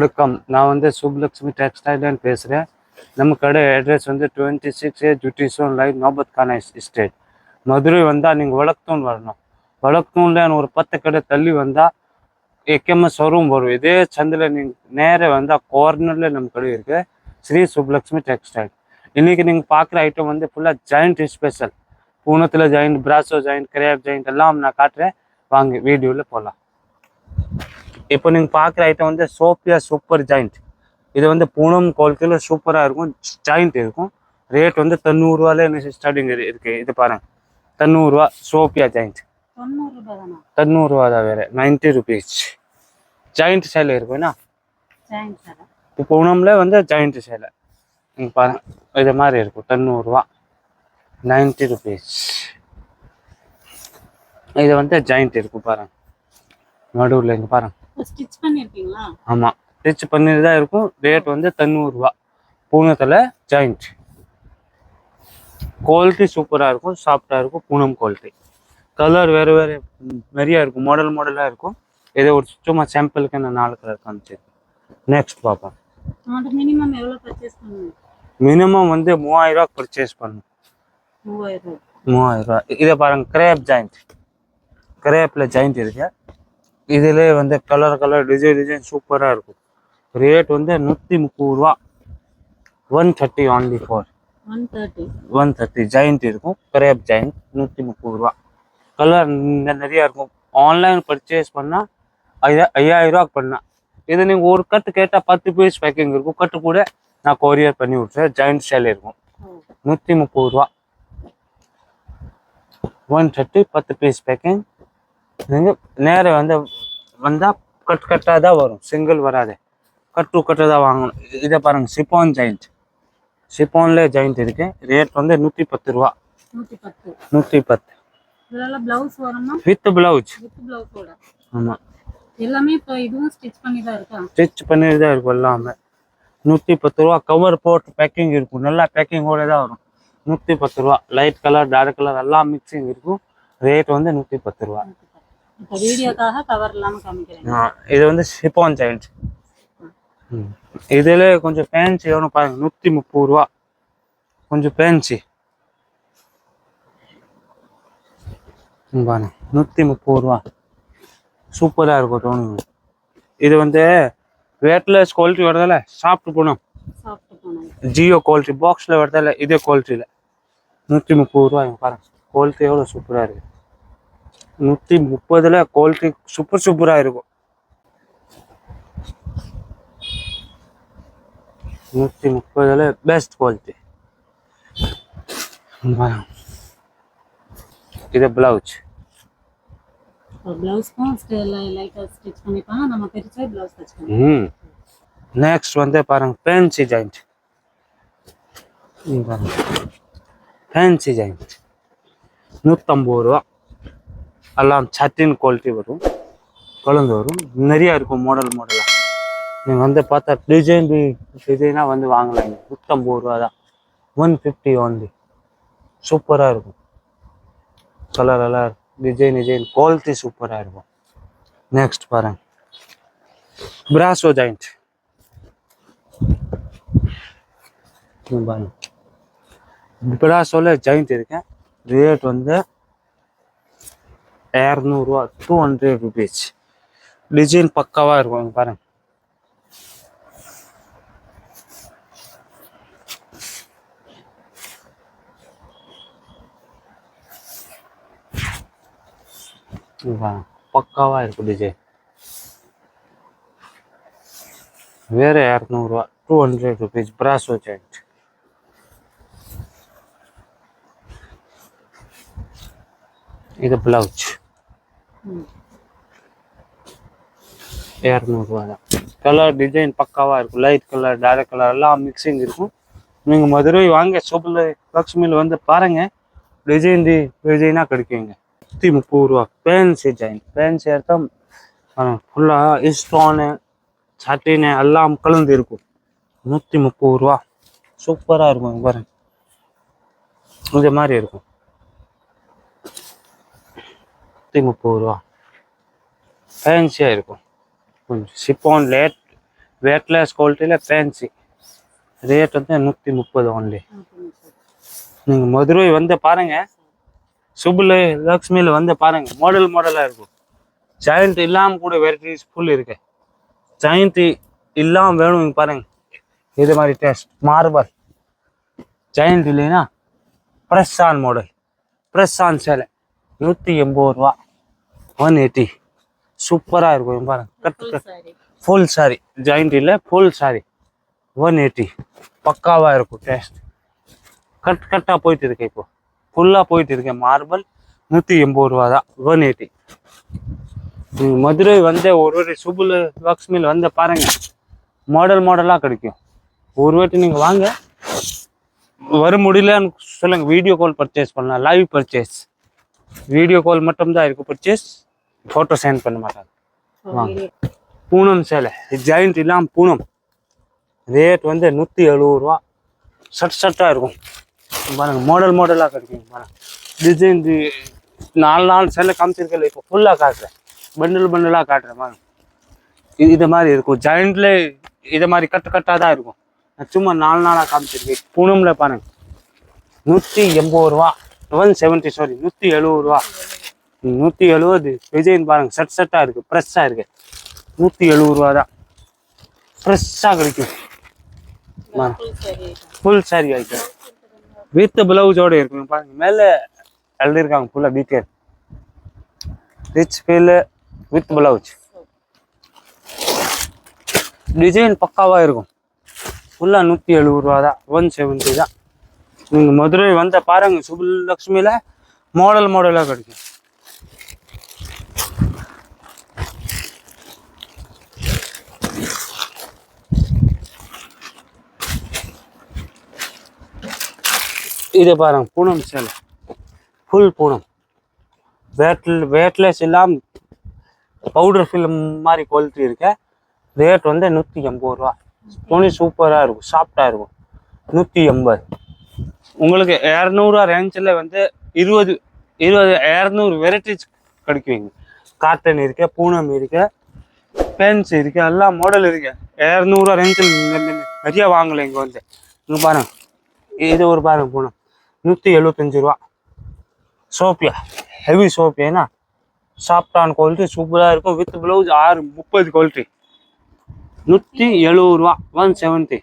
வணக்கம் நான் வந்து சுப்லக்ஷ்மி டெக்ஸ்டைல்னு பேசுகிறேன் நம்ம கடை அட்ரஸ் வந்து டுவெண்ட்டி சிக்ஸ் ஏ ஜுட்டிசோன் லைன் நோபத் கானை எஸ்டேட் மதுரை வந்தால் நீங்கள் வழக்தூன் வரணும். வழக்தூன்ல ஒரு பத்து கடை தள்ளி வந்தால் எக்கெம்எஸ் ஷோரூம் வரும். இதே சந்தில் நீங்கள் நேராக வந்தால் கார்னரில் நம்ம கடை இருக்குது ஸ்ரீ சுப்லக்ஷ்மி டெக்ஸ்டைல் இன்றைக்கி நீங்கள் பார்க்குற ஐட்டம் வந்து ஃபுல்லாக joint special பூனத்தில் joint brasso joint crepe joint எல்லாம் நான் காட்டுறேன். வாங்க வீடியோவில் போகலாம் இப்போ நீங்கள் பார்க்குற ஐட்டம் வந்து சோப்பியா சூப்பர் ஜாயிண்ட் இது வந்து பூனம் குவாலிட்டியில் சூப்பராக இருக்கும். ஜாயிண்ட் இருக்கும். ரேட் வந்து தொண்ணூறுரூவாலே எனக்கு ஸ்டார்டிங் இருக்கு. இது பாருங்க. தொண்ணூறுரூவா சோப்பியா ஜாயிண்ட் தொண்ணூறுரூவா தான் வேறு. நைன்ட்டி ருபீஸ் ஜாயிண்ட் சேலை ஜாயின் சார் இப்போ பூனம்ல வந்து ஜாயிண்ட் சேலை நீங்கள் பாருங்க. இது மாதிரி இருக்கும். தொண்ணூறுரூவா நைன்ட்டி ருபீஸ் இது வந்து ஜாயிண்ட் இருக்கும் பாருங்க. நடுவில் இங்கே பாருங்க. ஸ்டிச் பண்ணிருக்கீங்களா? ஆமாம் ஸ்டிச் பண்ணிட்டு தான் இருக்கும். ரேட் வந்து தொண்ணூறுரூவா பூனத்தில் ஜாயிண்ட் குவாலிட்டி சூப்பராக இருக்கும். சாஃப்டாக இருக்கும். பூனம் குவாலிட்டி கலர் வேறு வேறு நிறையா இருக்கும். மாடல் மாடலாக இருக்கும். இதை ஒரு சும்மா சாம்பிளுக்கு நான் நாலு கலர் காமிச்சு நெக்ஸ்ட் பார்ப்போம் மினிமம் எவ்வளோ பர்ச்சேஸ் பண்ணுங்க மினிமம் வந்து மூவாயிரம் ரூபா பர்ச்சேஸ் ரூபாய். மூவாயிரம் ரூபா இதை பாருங்க கிரேப் ஜாயிண்ட் கிரேப்பில் ஜாயிண்ட் இருக்கு. இதிலே வந்து கலர் கலர் டிசைன் டிசைன் சூப்பராக இருக்கும். ரேட் வந்து நூற்றி முப்பது ரூபா. One thirty only for one thirty one thirty joint இருக்கும். கிரேப் ஜாயிண்ட் நூற்றி முப்பது ரூபா கலர் நிறையா இருக்கும். ஆன்லைன் பர்ச்சேஸ் பண்ணால் ஐயா ஐயாயிரம் ரூபா பண்ணால் இது நீங்கள் ஒரு கட்டு கேட்டால் பத்து பீஸ் பேக்கிங் இருக்கும். கட்டு கூட நான் கொரியர் பண்ணி விட்றேன் ஜாயிண்ட் சேல் இருக்கும். நூற்றி முப்பது ரூபா. ஒன் தேர்ட்டி பத்து பீஸ் பேக்கிங் நீங்கள் நேரம் வந்து வந்தால் கட் கட்டாக தான் வரும். சிங்கிள் வராது. கட்டு கட்டு தான் வாங்கணும். இதை பாருங்கள் சிப்பான் ஜாயிண்ட் சிப்பான்ல ஜாயிண்ட் இருக்கு. ரேட் வந்து நூற்றி பத்து ரூபா நூற்றி பத்து வித் பிளவுஸ் ஆமாம் எல்லாமே இப்போ இதுவும் ஸ்டிச் பண்ணி தான் இருக்கா? ஸ்டிச் பண்ணிட்டு தான் இருக்கும் எல்லாமே. நூற்றி பத்து ரூபா. கவர் போட்டு பேக்கிங் இருக்கும். நல்லா பேக்கிங்கோட தான் வரும். நூற்றி பத்து ரூபா. லைட் கலர் டார்க் கலர் எல்லாம் மிக்சிங் இருக்கும். ரேட் வந்து நூற்றி பத்து ரூபா. வீடியோக்காக கவர் இல்லாமல் காமிக்கிறேன். ஆ, இது வந்து ஷிப்பான் ஜாயிண்ட் இதில் கொஞ்சம் ஃபேன்சி எவ்வளோ பாருங்க. நூற்றி முப்பது ரூபா. கொஞ்சம் ஃபேன்சி பாருங்க. நூற்றி முப்பது ரூபா. சூப்பராக இருக்கும் தோணுங்க. இது வந்து வேட்லெஸ் குவாலிட்டி வரதில்ல? சாப்பிட்டு போனோம் ஜியோ குவாலிட்டி பாக்ஸில் வரதில்ல? இதே குவாலிட்டியில் நூற்றி முப்பது ரூபா பாருங்க. குவாலிட்டி எவ்வளோ சூப்பராக இருக்கு. நூற்றி முப்பதில் குவாலிட்டி சூப்பர் சூப்பராக இருக்கும் நூற்றி முப்பதில் பெஸ்ட் குவாலிட்டி இது பிளவுஸ் ப்ளவுஸ்க்கும் லைட்டாக ஸ்டிச் பண்ணிப்பாங்க நம்ம பிரிச்சா ப்ளவுஸ் ஸ்டிச் பண்ணுவோம் ம் நெக்ஸ்ட் வந்து பாருங்க ஃபேன்சி ஜாயிண்ட் பாருங்க ஃபேன்சி ஜாயிண்ட் நூற்றம்பது ரூபா எல்லாம் சட்டின் குவாலிட்டி வரும். குழந்து வரும். நிறையா இருக்கும் மாடல் மாடலாக நீங்கள் வந்து பார்த்தா டிசைன் டிசைனாக வந்து வாங்கலாம் நூற்றம்பது ரூபா தான். ஒன் ஃபிஃப்டி ஒன்லி சூப்பராக இருக்கும். கலர் எல்லாம் டிசைன் டிசைன் குவாலிட்டி சூப்பராக இருக்கும். நெக்ஸ்ட் பாருங்க. பிராசோ ஜாயிண்ட் பாருங்க. பிராசோவில் ஜாயிண்ட் இருக்கேன். ரேட் வந்து இரநூறுவா டூ ஹண்ட்ரட் ருபீஸ் டிசைன் பக்காவாக இருக்கும் பாருங்க. பக்காவா பக்காவாக இருக்கும் டிசைன் வேற இரநூறுவா two hundred rupees brasso joint இது பிளவுஸ் இரநூறுவா தான். கலர் டிசைன் பக்காவாக இருக்கும். லைட் கலர் டார்க் கலர் எல்லாம் மிக்சிங் இருக்கும். நீங்கள் மதுரை வாங்க சோப்பில் லக்ஷ்மியில் வந்து பாருங்கள் டிசைன் டி டிசைனாக கிடைக்குங்க நூற்றி முப்பது ரூபா. ஃபேன்சி ஜாயின் ஃபேன்சி அர்த்தம் ஃபுல்லாக ஸ்டோனு சட்டினு எல்லாம் கலந்து இருக்கும். நூற்றி முப்பது ரூபா. சூப்பராக இருக்கும் பாருங்க. இந்த மாதிரி இருக்கும். நூற்றி முப்பது ரூபா. ஃபேன்சியாக இருக்கும். கொஞ்சம் சிப்பான் லேட் வேட்லெஸ் குவாலிட்டியில் ஃபேன்சி ரேட் வந்து நூற்றி முப்பது ஒன்லி நீங்கள் மதுரை வந்து பாருங்க. சுபுல லக்ஷ்மியில் வந்து பாருங்க. மாடல் மாடலாக இருக்கும். ஜாயிண்ட் இல்லாமல் கூட வெரைட்டிஸ் ஃபுல் இருக்கு. ஜெயந்தி இல்லாமல் வேணும் இங்கே பாருங்க. இது மாதிரி டேஸ்ட் மார்பல் ஜாயிண்ட் இல்லைன்னா press on model press on சேலை. நூற்றி எண்பது ரூபா. ஒன் எயிட்டி சூப்பராக இருக்கும் பாருங்க. கட் ஃபுல் சாரி ஜாயிண்ட் இல்லை ஃபுல் சாரி ஒன் எயிட்டி பக்காவாக இருக்கும் டேஸ்ட் கட் கட்டாக போயிட்டு இருக்கு இப்போ. ஃபுல்லாக போயிட்டு இருக்கு மார்பல் நூற்றி எண்பது ரூபா தான். ஒன் எயிட்டி மதுரை வந்து ஒரு ஒரு சுபுல லக்ஷ்மியில் வந்து பாருங்க. மாடல் மாடலாக கிடைக்கும். ஒரு வாட்டி நீங்கள் வாங்க. வர முடியலன்னு சொல்லுங்க. வீடியோ கால் பர்ச்சேஸ் பண்ணலாம் லைவ் பர்ச்சேஸ் வீடியோ கால் மட்டும்தான் இருக்கும் பர்ச்சேஸ் ஃபோட்டோ சென்ட் பண்ண மாட்டாங்க. வாங்க. பூனம் சேலை. ஜாயிண்ட் இல்லாமல் பூனம். ரேட் வந்து நூற்றி எழுபது ரூபா. சட் சட்டாக இருக்கும். பாருங்க மாடல் மாடலாக கிடைக்கும் பாருங்க. டிசைன் நாலு நாலு சேலை காமிச்சிருக்கல இப்போ ஃபுல்லாக காட்டுறேன். பண்டில் பண்டிலாக காட்டுறேன். பாருங்க. இது இது மாதிரி இருக்கும். ஜாயிண்ட்ல இது மாதிரி கட்டு கட்டாக தான் இருக்கும். நான் சும்மா நாலு நாளாக காமிச்சிருக்கேன். பூனம்ல பாருங்க. நூற்றி எண்பது ரூபா. ஒன் செவன்ட்டி சாரி நூற்றி எழுபது ரூபா. நூற்றி எழுபது டிசைன் பாருங்க செட் செட்டாக இருக்குது ப்ரெஸ்ஸாக இருக்குது நூற்றி எழுபது ரூபா தான் ஃப்ரெஷ்ஷாக கிடைக்கும். ஃபுல் சாரி ஐட்டம் வித் பிளவுஸோட இருக்குங்க பாருங்க. மேலே எழுதியிருக்காங்க ஃபுல்லாக detail rich feel with blouse design பக்காவாக இருக்கும். ஃபுல்லாக நூற்றி எழுபது ரூபா தான் ஒன் செவன்ட்டி தான். நீங்கள் மதுரை வந்த பாருங்க சுபலக்ஷ்மியில் மாடல் மாடலாக கிடைக்கும். இதை பாருங்க பூனம் சேலை. ஃபுல் பூனம். வேட்டில் வேட்லெஸ் எல்லாம் பவுடர் ஃபிலிம் மாதிரி குவாலிட்டி இருக்கு. ரேட் வந்து நூற்றி எண்பது ரூபா. துணி சூப்பராக இருக்கும் சாஃப்டாக இருக்கும். நூற்றி எண்பது. உங்களுக்கு இரநூறுவா ரேஞ்சில் வந்து இருபது இருபது இரநூறு வெரைட்டிஸ் கிடைக்குவீங்க காட்டன் இருக்கு பூனம் இருக்கு பென்ஸ் இருக்கு எல்லாம் மாடல் இருக்கு. இரநூறுவா ரேஞ்சில் நிறைய வாங்கலை இங்கே வந்து. இங்கே பாருங்க. இது ஒரு பாருங்க பூனம். நூற்றி எழுபத்தஞ்சு ரூபா. சோப்பியா ஹெவி சோப்பியானா சாஃப்டான குவாலிட்டி சூப்பராக இருக்கும். வித் ப்ளவுஸ் ஆறு முப்பது குவாலிட்டி நூற்றி எழுபது ரூபா. One seventy